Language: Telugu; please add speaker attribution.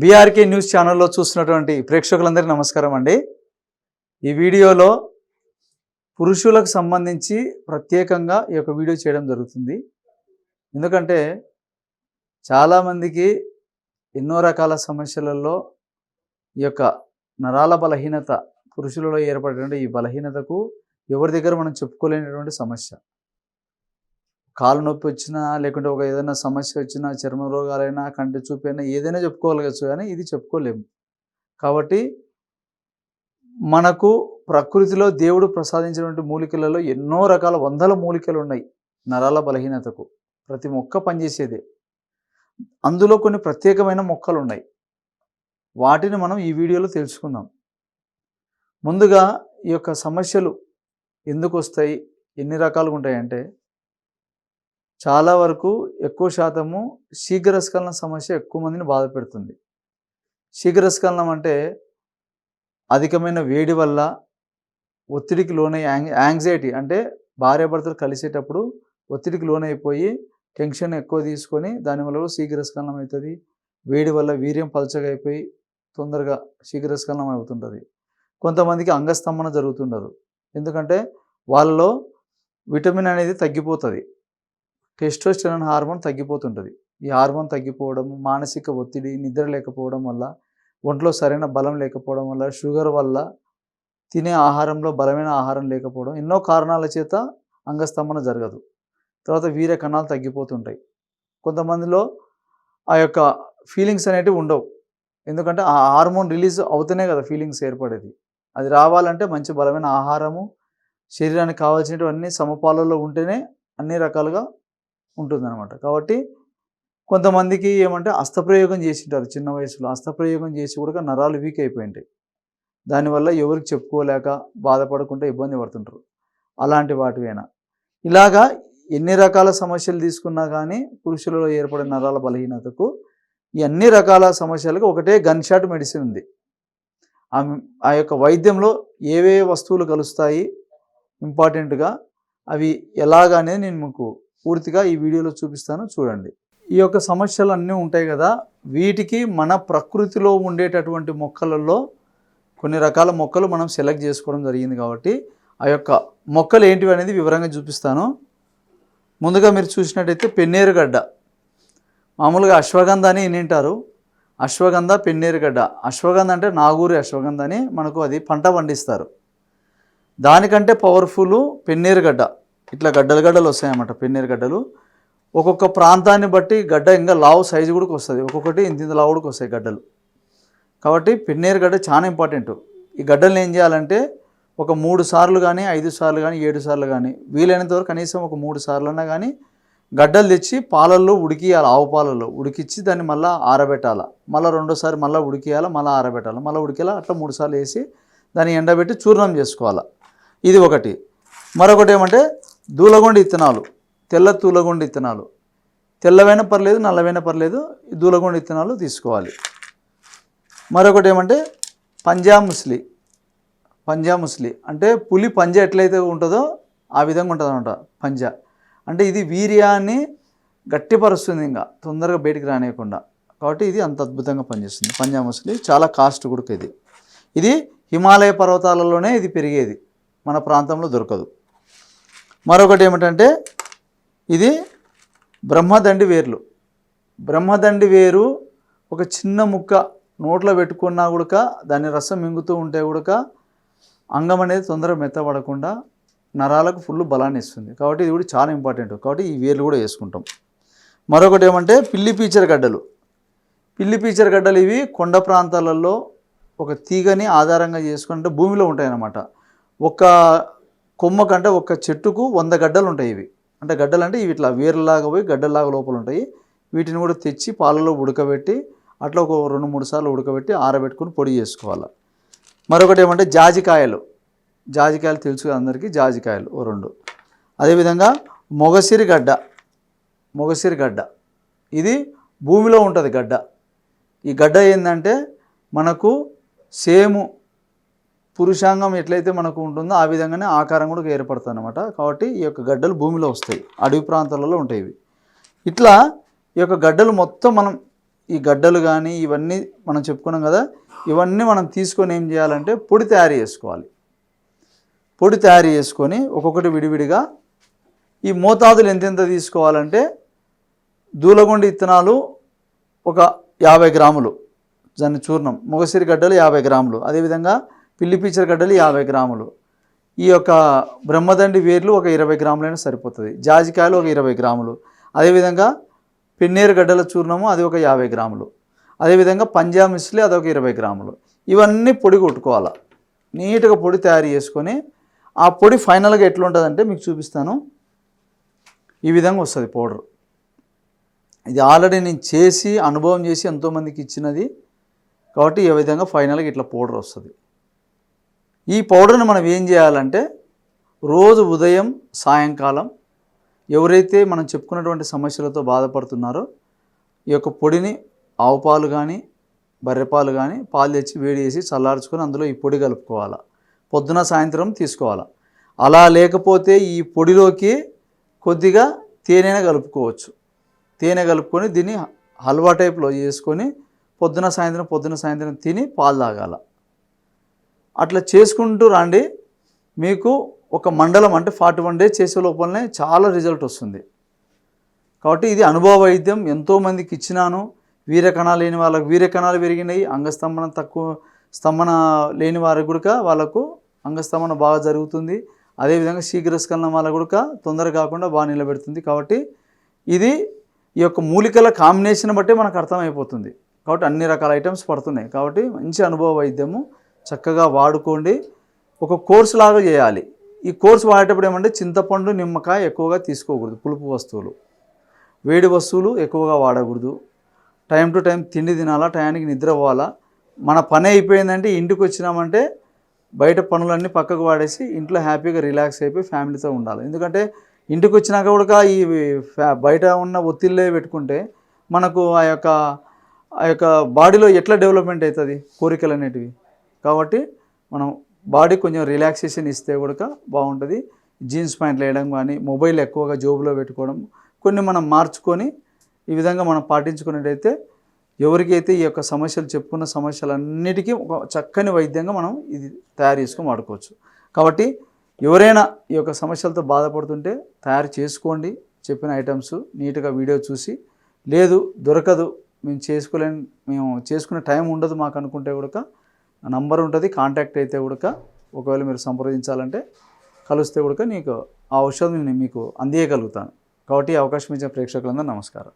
Speaker 1: బీఆర్కే న్యూస్ ఛానల్లో చూస్తున్నటువంటి ప్రేక్షకులందరికీ నమస్కారం అండి. ఈ వీడియోలో పురుషులకు సంబంధించి ప్రత్యేకంగా ఈ యొక్క వీడియో చేయడం జరుగుతుంది. ఎందుకంటే చాలామందికి ఎన్నో రకాల సమస్యలలో ఈ యొక్క నరాల బలహీనత పురుషులలో ఏర్పడేటువంటి ఈ బలహీనతకు ఎవరి దగ్గర మనం చెప్పుకోలేనటువంటి సమస్య. కాలు నొప్పి వచ్చినా లేకుంటే ఒక ఏదైనా సమస్య వచ్చినా చర్మ రోగాలైనా కంటి చూపైనా ఏదైనా చెప్పుకోగలగచ్చు కానీ ఇది చెప్పుకోలేము. కాబట్టి మనకు ప్రకృతిలో దేవుడు ప్రసాదించినటువంటి మూలికలలో ఎన్నో రకాల వందల మూలికలు ఉన్నాయి నరాల బలహీనతకు. ప్రతి మొక్క పనిచేసేదే. అందులో కొన్ని ప్రత్యేకమైన మొక్కలు ఉన్నాయి. వాటిని మనం ఈ వీడియోలో తెలుసుకుందాం. ముందుగా ఈ యొక్క సమస్యలు ఎందుకు వస్తాయి? ఎన్ని రకాలుగా ఉంటాయంటే చాలా వరకు ఎక్కువ శాతము శీఘ్రస్ఖలన సమస్య ఎక్కువ మందిని బాధ పెడుతుంది. శీఘ్రస్ఖలనం అంటే అధికమైన వేడి వల్ల ఒత్తిడికి లోనై యాంగ్జైటీ అంటే భార్యాభర్తలు కలిసేటప్పుడు ఒత్తిడికి లోనైపోయి టెన్షన్ ఎక్కువ తీసుకొని దానివల్ల కూడా శీఘ్రస్ఖలనం అవుతుంది. వేడి వల్ల వీర్యం పలచగా అయిపోయి తొందరగా శీఘ్రస్ఖలనం అవుతుంటుంది. కొంతమందికి అంగస్తంభన జరుగుతుండదు. ఎందుకంటే వాళ్ళలో విటమిన్ అనేది తగ్గిపోతుంది. టెస్టోస్టెరాన్ హార్మోన్ తగ్గిపోతుంటుంది. ఈ హార్మోన్ తగ్గిపోవడం మానసిక ఒత్తిడి నిద్ర లేకపోవడం వల్ల ఒంట్లో సరైన బలం లేకపోవడం వల్ల షుగర్ వల్ల తినే ఆహారంలో బలమైన ఆహారం లేకపోవడం ఎన్నో కారణాల చేత అంగస్తంభన జరగదు. తర్వాత వీర కణాలు తగ్గిపోతుంటాయి. కొంతమందిలో ఆ యొక్క ఫీలింగ్స్ అనేటివి ఉండవు. ఎందుకంటే ఆ హార్మోన్ రిలీజ్ అవుతూనే కదా ఫీలింగ్స్ ఏర్పడేది. అది రావాలంటే మంచి బలమైన ఆహారము శరీరానికి కావాల్సినటువంటి సమపాలలో ఉంటేనే అన్ని రకాలుగా ఉంటుందన్నమాట. కాబట్టి కొంతమందికి ఏమంటే అస్తప్రయోగం చేసింటారు చిన్న వయసులో. అస్తప్రయోగం చేసి కూడా నరాలు వీక్ అయిపోయింటాయి. దానివల్ల ఎవరికి చెప్పుకోలేక బాధపడకుండా ఇబ్బంది పడుతుంటారు. అలాంటి వాటివైనా. ఇలాగా ఎన్ని రకాల సమస్యలు తీసుకున్నా కానీ పురుషులలో ఏర్పడే నరాల బలహీనతకు ఈ అన్ని రకాల సమస్యలకు ఒకటే గన్ షాట్ మెడిసిన్ ఉంది. ఆ ఆ యొక్క వైద్యంలో ఏవే వస్తువులు కలుస్తాయి ఇంపార్టెంట్గా అవి ఎలాగా అనేది నేను మీకు పూర్తిగా ఈ వీడియోలో చూపిస్తాను చూడండి. ఈ యొక్క సమస్యలు అన్నీ ఉంటాయి కదా వీటికి మన ప్రకృతిలో ఉండేటటువంటి మొక్కలలో కొన్ని రకాల మొక్కలు మనం సెలెక్ట్ చేసుకోవడం జరిగింది కాబట్టి ఆ యొక్క మొక్కలు ఏంటివి అనేది వివరంగా చూపిస్తాను. ముందుగా మీరు చూసినట్టయితే పెన్నేరుగడ్డ. మామూలుగా అశ్వగంధ అని వింటారు అశ్వగంధ పెన్నేరుగడ్డ. అశ్వగంధ అంటే నాగూరి అశ్వగంధ అని మనకు అది పంట పండిస్తారు. దానికంటే పవర్ఫుల్ పెన్నేరుగడ్డ. ఇట్లా గడ్డలు గడ్డలు వస్తాయన్నమాట పెన్నేరు గడ్డలు. ఒక్కొక్క ప్రాంతాన్ని బట్టి గడ్డ ఇంకా లావు సైజు కూడా వస్తుంది. ఒక్కొక్కటి ఇంత ఇంత లావు కూడా వస్తాయి గడ్డలు. కాబట్టి పెన్నేరు గడ్డ చాలా ఇంపార్టెంట్. ఈ గడ్డలను ఏం చేయాలంటే ఒక మూడు సార్లు కానీ ఐదు సార్లు కానీ ఏడు సార్లు కానీ వీలైనంత వరకు కనీసం ఒక మూడు సార్లన్నా కానీ గడ్డలు తెచ్చి పాలల్లో ఉడికియాలి ఆవు పాలల్లో. ఉడికిచ్చి దాన్ని మళ్ళీ ఆరబెట్టాలి. మళ్ళీ రెండోసారి మళ్ళీ ఉడికియాలి మళ్ళీ ఆరబెట్టాలి. మళ్ళీ ఉడికేలా అట్లా మూడు సార్లు వేసి దాన్ని ఎండబెట్టి చూర్ణం చేసుకోవాలి. ఇది ఒకటి. మరొకటి ఏమంటే దూలగొండ ఇత్తనాలు. తెల్ల తూలగొండ ఇత్తనాలు. తెల్లవైనా పర్లేదు నల్లవైనా పర్లేదు ఈ దూలగొండ ఇత్తనాలు తీసుకోవాలి. మరొకటి ఏమంటే పంజా ముస్లి. పంజా ముస్లి. అంటే పులి పంజా ఎట్లయితే ఉంటుందో ఆ విధంగా ఉంటుంది అనమాట పంజా. అంటే ఇది వీర్యాన్ని గట్టిపరుస్తుంది ఇంకా తొందరగా బయటికి రానియకుండా. కాబట్టి ఇది అంత అద్భుతంగా పనిచేస్తుంది పంజా ముస్లి. చాలా కాస్ట్ కూడా ఇది. ఇది హిమాలయ పర్వతాలలోనే ఇది పెరిగేది. మన ప్రాంతంలో దొరకదు. మరొకటి ఏమిటంటే ఇది బ్రహ్మదండి వేర్లు. బ్రహ్మదండి వేరు ఒక చిన్న ముక్క నోట్లో పెట్టుకున్నా కూడా దాని రసం మింగుతూ ఉంటే కూడక అంగం అనేది తొందరగా మెత్తపడకుండా నరాలకు ఫుల్ బలాన్ని ఇస్తుంది. కాబట్టి ఇది కూడా చాలా ఇంపార్టెంట్. కాబట్టి ఈ వేర్లు కూడా వేసుకుంటాం. మరొకటి ఏమంటే పిల్లి పీచర్ గడ్డలు. పిల్లి పీచర్ గడ్డలు ఇవి కొండ ప్రాంతాలలో ఒక తీగని ఆధారంగా చేసుకుంటే భూమిలో ఉంటాయన్నమాట. ఒక కొమ్మ కంటే ఒక చెట్టుకు వంద గడ్డలు ఉంటాయి ఇవి. అంటే గడ్డలు అంటే ఇవి ఇట్లా వేర్లాగా పోయి గడ్డలాగా లోపల ఉంటాయి వీటిని కూడా తెచ్చి పాలలో ఉడకబెట్టి అట్లా ఒక రెండు మూడు సార్లు ఉడకబెట్టి ఆరబెట్టుకుని పొడి చేసుకోవాలి. మరొకటి ఏమంటే జాజికాయలు. జాజికాయలు తెలుసు అందరికీ? జాజికాయలు ఓ రెండు. అదేవిధంగా మొగసిరి గడ్డ. మొగసిరి గడ్డ. ఇది భూమిలో ఉంటుంది గడ్డ. ఈ గడ్డ ఏంటంటే మనకు సేము పురుషాంగం ఎట్లయితే మనకు ఉంటుందో ఆ విధంగానే ఆకారం కూడా ఏర్పడుతుంది అనమాట కాబట్టి ఈ యొక్క గడ్డలు భూమిలో వస్తాయి. అడవి ప్రాంతాలలో ఉంటాయి ఇవి. ఇట్లా ఈ యొక్క గడ్డలు మొత్తం మనం ఈ గడ్డలు కానీ ఇవన్నీ మనం చెప్పుకున్నాం కదా ఇవన్నీ మనం తీసుకొని ఏం చేయాలంటే పొడి తయారు చేసుకోవాలి. పొడి తయారు చేసుకొని ఒక్కొక్కటి విడివిడిగా ఈ మోతాదులు ఎంతెంత తీసుకోవాలంటే దూలగొండి విత్తనాలు ఒక యాభై గ్రాములు దాని చూర్ణం. మొగసిరి గడ్డలు యాభై గ్రాములు. అదేవిధంగా పిల్లిపీచర్ గడ్డలు యాభై గ్రాములు. ఈ యొక్క బ్రహ్మదండి వేర్లు ఒక ఇరవై గ్రాములైనా సరిపోతుంది. జాజికాయలు ఒక ఇరవై గ్రాములు. అదేవిధంగా పెన్నేరు గడ్డల చూర్ణము అది ఒక యాభై గ్రాములు. అదేవిధంగా పంజాబ్ మిస్లీ అదొక ఇరవై గ్రాములు. ఇవన్నీ పొడి కొట్టుకోవాలి. నీట్గా పొడి తయారు చేసుకొని ఆ పొడి ఫైనల్గా ఎట్లుంటుందంటే మీకు చూపిస్తాను. ఈ విధంగా వస్తుంది పౌడర్. ఇది ఆల్రెడీ నేను చేసి అనుభవం చేసి ఎంతోమందికి ఇచ్చినది. కాబట్టి ఈ విధంగా ఫైనల్గా ఇట్లా పౌడర్ వస్తుంది. ఈ పౌడర్ని మనం ఏం చేయాలంటే రోజు ఉదయం సాయంకాలం ఎవరైతే మనం చెప్పుకున్నటువంటి సమస్యలతో బాధపడుతున్నారో ఈ యొక్క పొడిని ఆవు పాలు కానీ బర్రెపాలు కానీ పాలు తెచ్చి వేడి చేసి చల్లార్చుకొని అందులో ఈ పొడి కలుపుకోవాలి. పొద్దున సాయంత్రం తీసుకోవాలి. అలా లేకపోతే ఈ పొడిలోకి కొద్దిగా తేనెనే కలుపుకోవచ్చు. తేనె కలుపుకొని దీన్ని హల్వా టైప్లో చేసుకొని పొద్దున సాయంత్రం పొద్దున సాయంత్రం తిని పాలు తాగాల. అట్లా చేసుకుంటూ రండి. మీకు ఒక మండలం అంటే ఫార్టీ వన్ డేస్ చేసే లోపలనే చాలా రిజల్ట్ వస్తుంది. కాబట్టి ఇది అనుభవ వైద్యం. ఎంతోమందికి ఇచ్చినాను. వీరకణాలు లేని వాళ్ళకు వీరకణాలు పెరిగినాయి. అంగస్తంభన తక్కువ స్తంభన లేని వారికి కూడా వాళ్ళకు అంగస్తంభన బాగా జరుగుతుంది. అదేవిధంగా శీఘ్రస్కలనం వాళ్ళకు కూడా తొందర కాకుండా బాగా నిలబెడుతుంది. కాబట్టి ఇది ఈ యొక్క మూలికల కాంబినేషన్ బట్టే మనకు అర్థమైపోతుంది. కాబట్టి అన్ని రకాల ఐటమ్స్ పడుతున్నాయి. కాబట్టి మంచి అనుభవ వైద్యము. చక్కగా వాడుకోండి. ఒక కోర్సు లాగా చేయాలి. ఈ కోర్సు వాడేటప్పుడు ఏమంటే చింతపండు నిమ్మకాయ ఎక్కువగా తీసుకోకూడదు పులుపు వస్తువులు. వేడి వస్తువులు ఎక్కువగా వాడకూడదు. టైం టు టైం తిండి తినాలా టయానికి నిద్ర పోవాలా? మన పని అయిపోయిందంటే ఇంటికి వచ్చినామంటే బయట పనులన్నీ పక్కకు వాడేసి ఇంట్లో హ్యాపీగా రిలాక్స్ అయిపోయి ఫ్యామిలీతో ఉండాలి. ఎందుకంటే ఇంటికి వచ్చినాక కూడా ఈ ఫ్యా- బయట ఉన్న ఒత్తిళ్ళే పెట్టుకుంటే మనకు ఆ యొక్క ఆ యొక్క బాడీలో ఎట్లా డెవలప్మెంట్ అవుతుంది కోరికలు అనేటివి? కాబట్టి మనం బాడీ కొంచెం రిలాక్సేషన్ ఇస్తే కూడా బాగుంటుంది. జీన్స్ ప్యాంట్లు వేయడం కానీ మొబైల్ ఎక్కువగా జోబులో పెట్టుకోవడం కొన్ని మనం మార్చుకొని ఈ విధంగా మనం పాటించుకున్నట్టయితే ఎవరికైతే ఈ యొక్క సమస్యలు చెప్పుకున్న సమస్యలన్నిటికీ ఒక చక్కని వైద్యంగా మనం ఇది తయారు చేసుకొని వాడుకోవచ్చు. కాబట్టి ఎవరైనా ఈ యొక్క సమస్యలతో బాధపడుతుంటే తయారు చేసుకోండి. చెప్పిన ఐటమ్స్ నీట్గా వీడియో చూసి లేదు దొరకదు మేము చేసుకోలేని మేము చేసుకునే టైం ఉండదు మాకు అనుకుంటే కూడా నంబర్ ఉంటుంది కాంటాక్ట్ అయితే కూడా ఒకవేళ మీరు సంప్రదించాలంటే కలిస్తే కూడా నీకు ఆ ఔషధం నేను మీకు అందియగలుగుతాను. కాబట్టి అవకాశం ఇచ్చిన ప్రేక్షకులందరూ నమస్కారం.